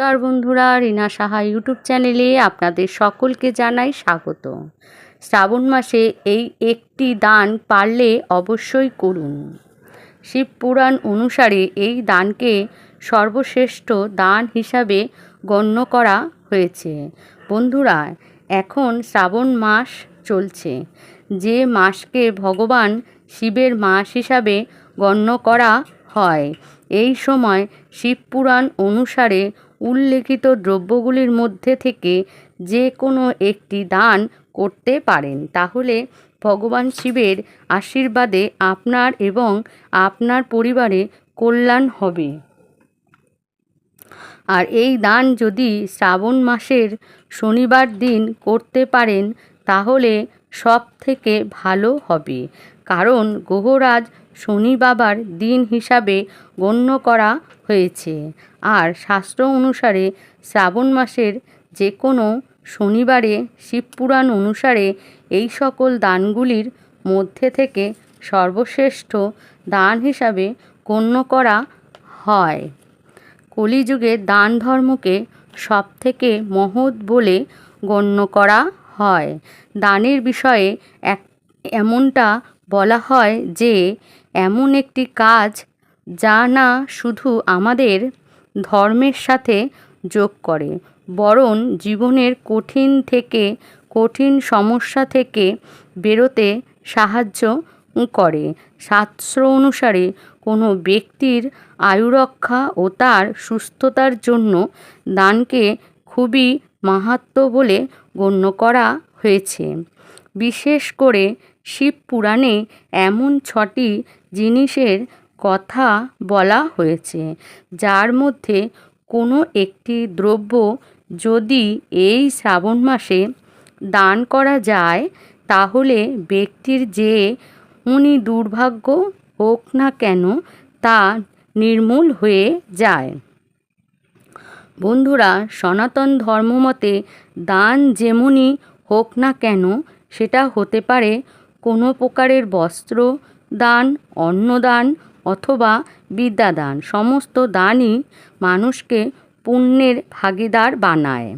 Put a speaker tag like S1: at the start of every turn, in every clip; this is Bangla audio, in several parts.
S1: নমস্কার বন্ধুরা, রিনা সাহা ইউটিউব চ্যানেলে আপনাদের সকলকে জানাই স্বাগত। শ্রাবণ মাসে এই একটি দান পারলে অবশ্যই করুন। শিব পুরাণ অনুসারে এই দানকে সর্বশ্রেষ্ঠ দান হিসাবে গণ্য করা হয়েছে। বন্ধুরা, এখন শ্রাবণ মাস চলছে। যে মাসকে ভগবান শিবের মাস হিসাবে গণ্য করা হয়, এই সময় শিবপুরাণ অনুসারে উল্লেখিত দ্রব্যগুলির মধ্যে থেকে যে কোনো একটি দান করতে পারেন। তাহলে ভগবান শিবের আশীর্বাদে আপনার এবং আপনার পরিবারে কল্যাণ হবে। আর এই দান যদি শ্রাবণ মাসের শনিবার দিন করতে পারেন, তাহলে সব থেকে ভালো হবে। কারণ গ্রহরাজ শনি বাবার দিন হিসাবে গণ্য করা হয়েছে। আর শাস্ত্র অনুসারে শ্রাবণ মাসের যে কোনো শনিবারে শিবপুরাণ অনুসারে এই সকল দানগুলির মধ্যে থেকে সর্বশ্রেষ্ঠ দান হিসাবে গণ্য করা হয়। কলিযুগে দান ধর্মকে সবথেকে মহৎ বলে গণ্য করা হয়। দানের বিষয়ে এক এমনটা বলা হয় যে, এমন একটি কাজ যা না শুধু আমাদের ধর্মের সাথে যোগ করে, বরং জীবনের কঠিন থেকে কঠিন সমস্যা থেকে বেরোতে সাহায্য করে। শাস্ত্র অনুসারে কোনো ব্যক্তির আয়ুরক্ষা ও তার সুস্থতার জন্য দানকে খুবই মাহাত্ম বলে গণ্য করা হয়েছে। বিশেষ করে শিব পুরাণে এমন ছটি জিনিসের কথা বলা হয়েছে, যার মধ্যে কোনো একটি দ্রব্য যদি এই শ্রাবণ মাসে দান করা যায়, তাহলে ব্যক্তির যে উনি দুর্ভাগ্য হোক না কেন তা নির্মূল হয়ে যায়। বন্ধুরা, সনাতন ধর্মমতে দান যেমনই হোক না কেন, সেটা হতে পারে কোনো প্রকারের বস্ত্র দান, অন্নদান অথবা বিদ্যাদান, সমস্ত দানই মানুষকে পুণ্যের ভাগিদার বানায়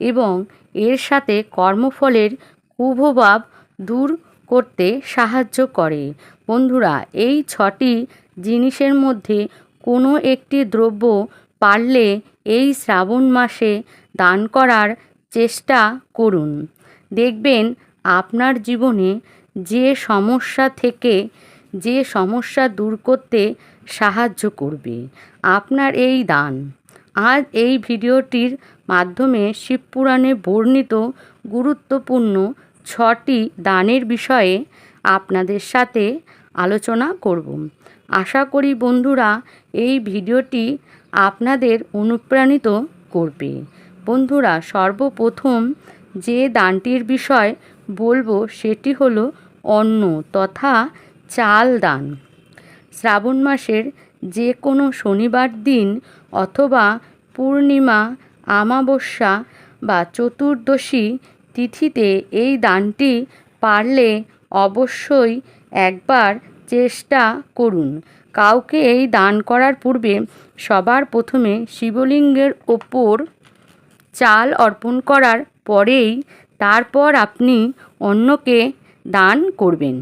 S1: এবং এর সাথে কর্মফলের কুভভাব দূর করতে সাহায্য করে। বন্ধুরা, এই ছটি জিনিসের মধ্যে কোনো একটি দ্রব্য পারলে এই শ্রাবণ মাসে দান করার চেষ্টা করুন। দেখবেন আপনার জীবনে যে সমস্যা থেকে, যে সমস্যা দূর করতে সাহায্য করবে। আপনার এই দান। আজ এই ভিডিওটির মাধ্যমে শিবপুরাণে বর্ণিত গুরুত্বপূর্ণ ছটি দানের বিষয়ে আপনাদের সাথে আলোচনা করব। আশা করি বন্ধুরা, এই ভিডিওটি আপনাদের অনুপ্রাণিত করবে। বন্ধুরা, সর্বপ্রথম যে দানটির বিষয় বলব সেটি হলো অন্ন তথা চাল দান। শ্রাবণ মাসের যে কোনো শনিবার দিন অথবা পূর্ণিমা, আমাবস্যা বা চতুর্দশী তিথিতে এই দানটি পারলে অবশ্যই একবার চেষ্টা করুন। কাউকে এই দান করার পূর্বে সবার প্রথমে শিবলিঙ্গের ওপর চাল অর্পণ করার পরেই তারপর আপনি অন্যকে দান করবেন।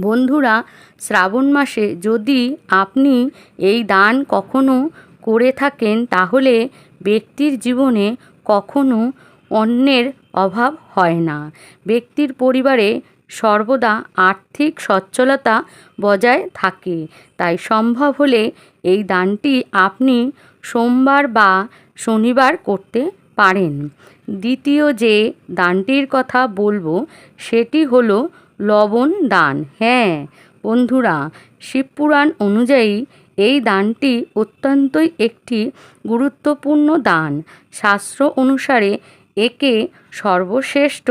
S1: বন্ধুরা, শ্রাবণ মাসে যদি আপনি এই দান কখনো করে থাকেন, তাহলে ব্যক্তির জীবনে কখনো অন্যের অভাব হয় না। ব্যক্তির পরিবারে সর্বদা আর্থিক সচ্ছলতা বজায় থাকে। তাই সম্ভব হলে এই দানটি আপনি সোমবার বা শনিবার করতে পারেন। দ্বিতীয় যে দানটির কথা বলব, সেটি হলো লবণ দান। হ্যাঁ বন্ধুরা, শিবপুরাণ অনুযায়ী এই দানটি অত্যন্তই একটি গুরুত্বপূর্ণ দান। শাস্ত্র অনুসারে একে সর্বশ্রেষ্ঠ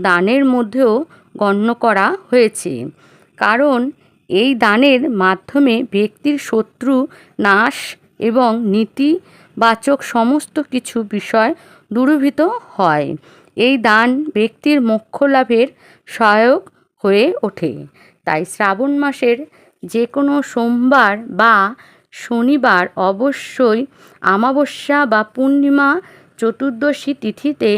S1: দানের মধ্যেও গণ্য করা হয়েছে। কারণ এই দানের মাধ্যমে ব্যক্তির শত্রু নাশ এবং নীতিবাচক সমস্ত কিছু বিষয় দূরীভূত হয়। এই দান ব্যক্তির মোক্ষ লাভের সহায়ক হয়ে ওঠে। তাই শ্রাবণ মাসের যে কোনো সোমবার বা শনিবার অবশ্যই আমাবস্যা বা পূর্ণিমা চতুর্দশী তিথিতে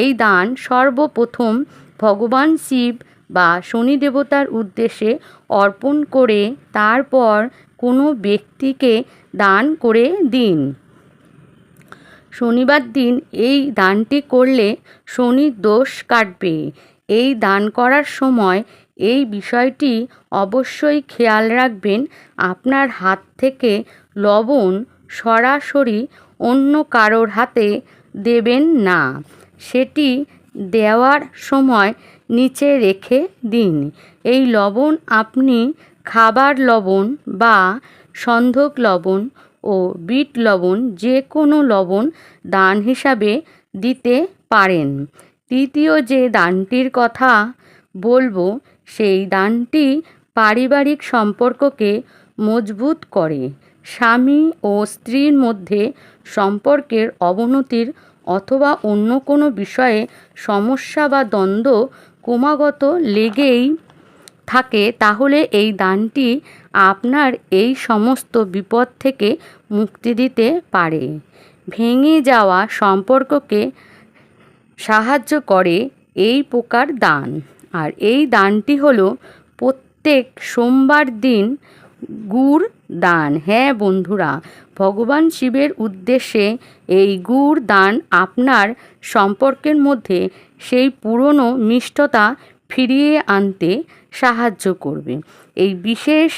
S1: এই দান সর্বপ্রথম ভগবান শিব বা শনি দেবতার উদ্দেশ্যে অর্পণ করে তারপর কোনো ব্যক্তিকে দান করে দিন। শনিবার দিন এই দানটি করলে শনির দোষ কাটবে। এই দান করার সময় এই বিষয়টি অবশ্যই খেয়াল রাখবেন। আপনার হাত থেকে লবণ সরাসরি অন্য কারোর হাতে দেবেন না। সেটি দেওয়ার সময় নিচে রেখে দিন। এই লবণ আপনি খাবার লবণ বা সন্ধক লবণ ও বিট লবণ যে কোনো লবণ দান হিসাবে দিতে পারেন। তৃতীয় যে দানটির কথা বলব, সেই দানটি পারিবারিক সম্পর্ককে মজবুত করে। স্বামী ও স্ত্রীর মধ্যে সম্পর্কের অবনতির অথবা অন্য কোনো বিষয়ে সমস্যা বা দ্বন্দ্ব ক্রমাগত লেগেই থাকে, তাহলে এই দানটি আপনার এই সমস্ত বিপদ থেকে মুক্তি দিতে পারে। ভেঙে যাওয়া সম্পর্ককে সাহায্য করে এই প্রকার দান। আর এই দানটি হলো প্রত্যেক সোমবার দিন গুড় দান। হ্যাঁ বন্ধুরা, ভগবান শিবের উদ্দেশ্যে এই গুড় দান আপনার সম্পর্কের মধ্যে সেই পুরনো মিষ্টতা ফিরিয়ে আনতে সাহায্য করবে। এই বিশেষ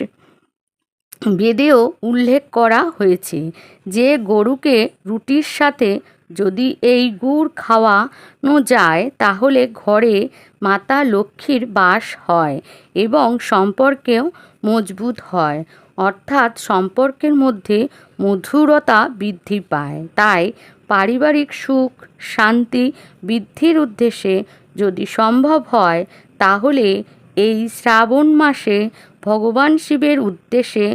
S1: বেদেও উল্লেখ করা হয়েছে যে গরুকে রুটির সাথে যদি এই গুড় খাওয়ানো যায় তাহলে ঘরে মাতা লক্ষ্মীর বাস হয় এবং সম্পর্কেও মজবুত হয়। অর্থাৎ সম্পর্কের মধ্যে মধুরতা বৃদ্ধি পায়। তাই পারিবারিক সুখ, শান্তি বৃদ্ধির উদ্দেশ্যে যদি সম্ভব হয় তাহলে এই শ্রাবণ মাসে ভগবান শিবের উদ্দেশ্যে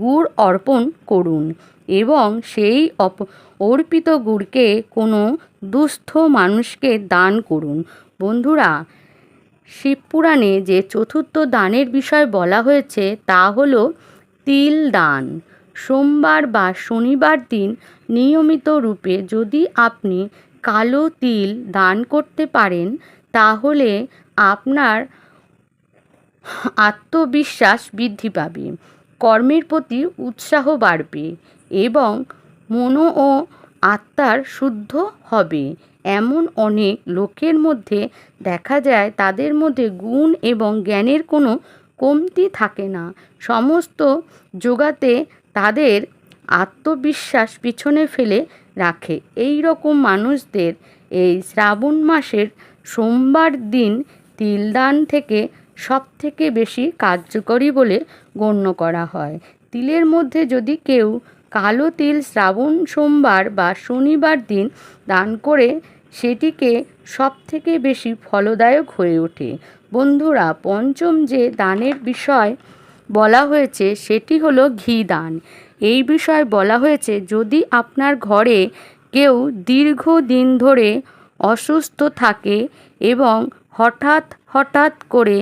S1: গুড় অর্পণ করুন এবং সেই অপ, অর্পিত গুড়কে কোনো দুস্থ মানুষকে দান করুন। বন্ধুরা, শিবপুরাণে যে চতুর্থ দানের বিষয় বলা হয়েছে তা হল তিল দান। সোমবার বা শনিবার দিন নিয়মিত রূপে যদি আপনি কালো তিল দান করতে পারেন, তাহলে আপনার আত্মবিশ্বাস বৃদ্ধি পাবে, কর্মের প্রতি উৎসাহ বাড়বে এবং মন ও আত্মার শুদ্ধ হবে। এমন অনেক লোকের মধ্যে দেখা যায়, তাদের মধ্যে গুণ এবং জ্ঞানের কোনো কমতি থাকে না। সমস্ত যোগাতে তাদের আত্মবিশ্বাস পিছনে ফেলে রাখে। এই রকম মানুষদের এই শ্রাবণ মাসের সোমবার দিন তিলদান থেকে সব থেকে বেশি কার্যকরী বলে গণ্য করা হয়। তিলের মধ্যে যদি কেউ কালো তিল শ্রাবণ সোমবার বা শনিবার দিন দান করে, সেটিকে সব থেকে বেশি ফলদায়ক হয়ে ওঠে। বন্ধুরা, পঞ্চম যে দানের বিষয় বলা হয়েছে, সেটি হলো ঘি দান। এই বিষয়ে বলা হয়েছে, যদি আপনার ঘরে কেউ দীর্ঘদিন ধরে অসুস্থ থাকে এবং হঠাৎ হঠাৎ করে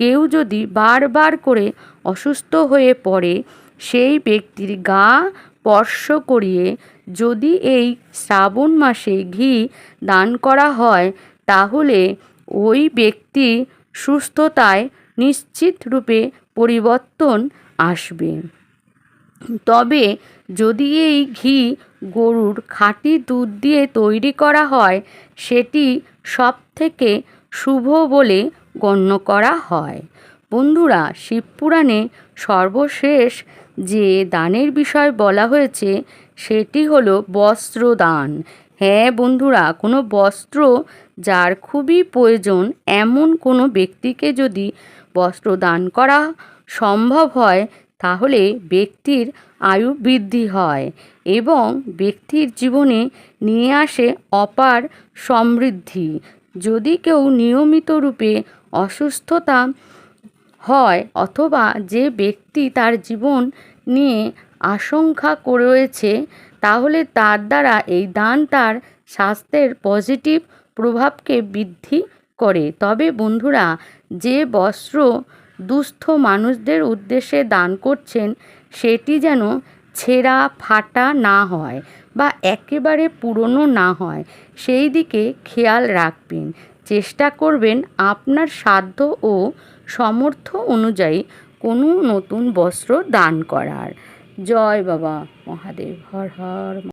S1: কেউ যদি বারবার করে অসুস্থ হয়ে পড়ে, সেই ব্যক্তির গা স্পর্শ করিয়ে যদি এই শ্রাবণ মাসে ঘি দান করা হয়, তাহলে ওই ব্যক্তি সুস্থতায় নিশ্চিত রূপে পরিবর্তন আসবে। তবে যদি এই ঘি গরুর খাঁটি দুধ দিয়ে তৈরি করা হয়, সেটি সব থেকে শুভ বলে গণ্য করা হয়। বন্ধুরা, শিবপুরাণে সর্বশেষ যে দানের বিষয় বলা হয়েছে, সেটি হলো বস্ত্র দান হ্যাঁ বন্ধুরা, কোনো বস্ত্র যার খুবই প্রয়োজন, এমন কোনো ব্যক্তিকে যদি বস্ত্র দান করা সম্ভব হয়, তাহলে ব্যক্তির আয়ু বৃদ্ধি হয় এবং ব্যক্তির জীবনে নিয়ে আসে অপার সমৃদ্ধি। যদি কেউ নিয়মিত রূপে অসুস্থতা হয় অথবা যে ব্যক্তি তার জীবন নিয়ে আশঙ্কা রয়েছে তাহলে তার দ্বারা এই দান তার স্বাস্থ্যের পজিটিভ প্রভাবকে বৃদ্ধি করে। তবে বন্ধুরা, যে বস্ত্র দুস্থ মানুষদের উদ্দেশ্যে দান করছেন, সেটি যেন ছেঁড়া, ফাটা না হয় বা একেবারে পুরনো না হয়, সেই দিকে খেয়াল রাখবেন। চেষ্টা করবেন আপনার সাধ্য ও সামর্থ্য অনুযায়ী কোনো নতুন বস্ত্র দান করার। জয় বাবা মহাদেব, হর হর